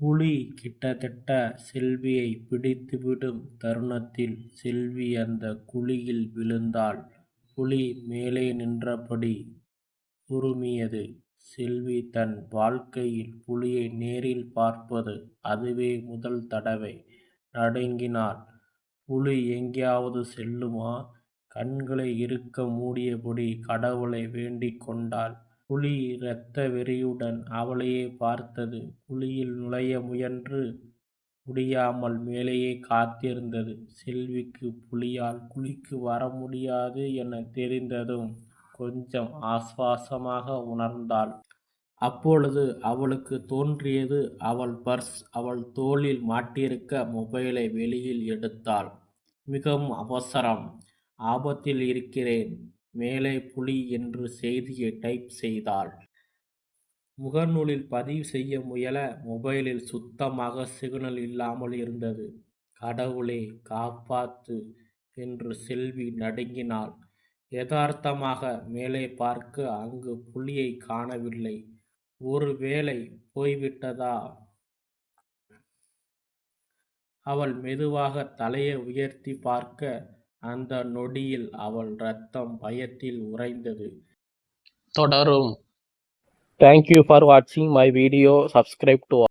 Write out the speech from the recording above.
புலி கிட்டத்தட்ட செல்வியை பிடித்துவிடும் தருணத்தில் செல்வி அந்த குழியில் விழுந்தாள். புலி மேலே நின்றபடி உருமியது செல்வி தன் வாழ்க்கையில் புலியை நேரில் பார்ப்பது அதுவே முதல் தடவை. நடுங்கினாள். புலி எங்கேயாவது செல்லுமா? கண்களை இருக்க மூடியபடி கடவுளை வேண்டிக் கொண்டாள். புலி இரத்த வெறியுடன் அவளையே பார்த்தது. குழியில் நுழைய முயன்று முடியாமல் மேலேயே காத்திருந்தது. செல்விக்கு புலியால் குழிக்கு வர முடியாது என தெரிந்ததும் கொஞ்சம் ஆஸ்வாசமாக உணர்ந்தாள். அப்பொழுது அவளுக்கு தோன்றியது அவள் பர்ஸ். அவள் தோளில் மாட்டியிருக்க மொபைலை வெளியில் எடுத்தாள். மிகவும் அவசரம். ஆபத்தில் இருக்கிறேன். மேலே புலி என்று செய்தியை டைப் செய்தாள். முகநூலில் பதிவு செய்ய முயல மொபைலில் சுத்தமாக சிக்னல் இல்லாமல் இருந்தது. கடவுளே காப்பாத்து என்று செல்வி நடுங்கினாள். யதார்த்தமாக மேலே பார்க்க அங்கு புலியைக் காணவில்லை. ஒருவேளை போய்விட்டதா? அவள் மெதுவாக தலையை உயர்த்தி பார்க்க அந்த நொடியில் அவள் ரத்தம் பயத்தில் உறைந்தது. தொடரும். Thank you for watching my video. Subscribe to